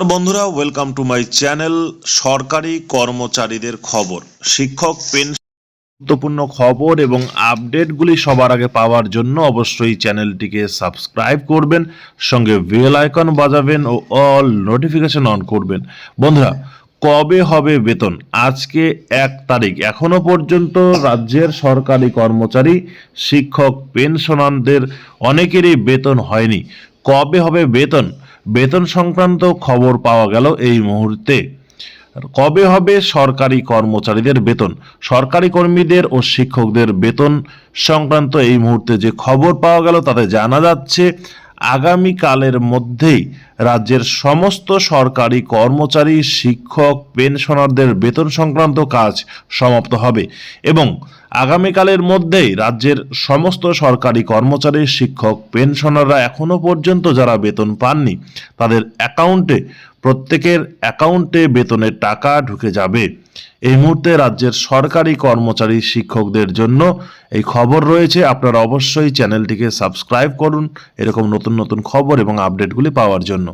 বন্ধুরা welcome to my channel সরকারি কর্মচারীদের খবর। শিক্ষক পেনশন গুরুত্বপূর্ণ খবর এবং আপডেটগুলি সবার আগে পাওয়ার জন্য অবশ্যই চ্যানেলটিকে সাবস্ক্রাইব করবেন, সঙ্গে বেল আইকন বাজাবেন ও অল নোটিফিকেশন অন করবেন। বন্ধুরা, কবে হবে বেতন? আজকে এক তারিখ। এখনও পর্যন্ত রাজ্যের সরকারি কর্মচারী, শিক্ষক পেনশনারদের অনেকেরই বেতন হয়নি। কবে হবে বেতন? বেতন সংক্রান্ত খবর পাওয়া গেল এই মুহূর্তে। কবে হবে সরকারি কর্মচারীদের বেতন? সরকারি কর্মীদের ও শিক্ষকদের বেতন সংক্রান্ত এই মুহূর্তে যে খবর পাওয়া গেল, তাতে জানা যাচ্ছে আগামীকালের মধ্যেই রাজ্যের সমস্ত সরকারি কর্মচারী, শিক্ষক, পেনশনারদের বেতন সংক্রান্ত কাজ সমাপ্ত হবে এবং আগামীকালের মধ্যেই রাজ্যের সমস্ত সরকারি কর্মচারী, শিক্ষক, পেনশনাররা এখনও পর্যন্ত যারা বেতন পাননি, তাদের অ্যাকাউন্টে, প্রত্যেকের অ্যাকাউন্টে বেতনের টাকা ঢুকে যাবে। এই মুহূর্তে রাজ্যের সরকারি কর্মচারী, শিক্ষকদের জন্য এই খবর রয়েছে। আপনারা অবশ্যই চ্যানেলটিকে সাবস্ক্রাইব করুন। এরকম নতুন নতুন খবর এবং আপডেটগুলি পাওয়ার জন্য।